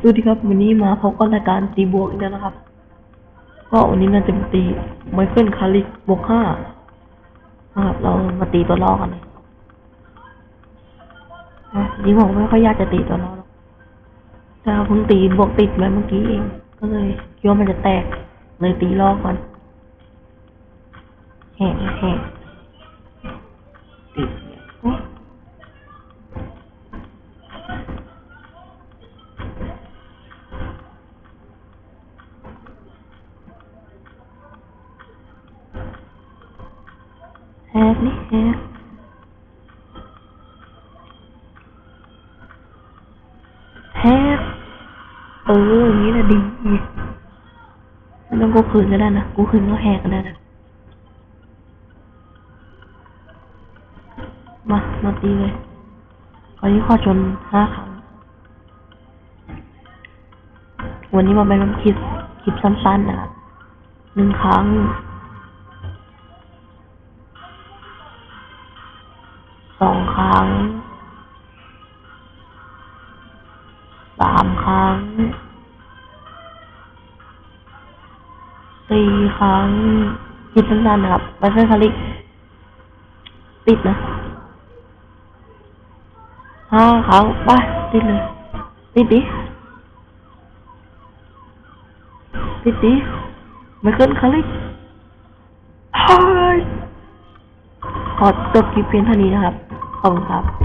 สวัสดีครับวันนี้มาพบกับรายการตีบวกอีกแล้วนะครับ ก็วันนี้เราจะตีไมเคิลคาริกบวกห้านะครับ เรามาตีตัวล่อกันเลยจริงผมไม่ค่อยอยากจะตีตัวล่อหรอกแต่เพิ่งตีบวกติดไปเมื่อกี้เองก็เลยคิดว่ามันจะแตกเลยตีล่อก่อนแหกแหก แฮกนี่แฮกแฮกเอออย่างนี้แหละดีไม่ต้องกูคืนก็ได้นะ กูคืนก็แฮกก็ได้นะ มา มาตีเลยคราวนี้ข้อชนห้าครั้ง วันนี้มาเป็นคลิปคลิปสั้นๆนะครับหนึ่งครั้ง สองครั้ง สามครั้ง สี่ครั้งคิดสั้นๆนะครับไปเพื่คาลิกติดนะห้าครั้งไปติดเลย ติดดิ ติดดิไม่ขึ้นคาลิกเฮ้ยขอจบคลิปเพียงเท่านี้นะครับ 好的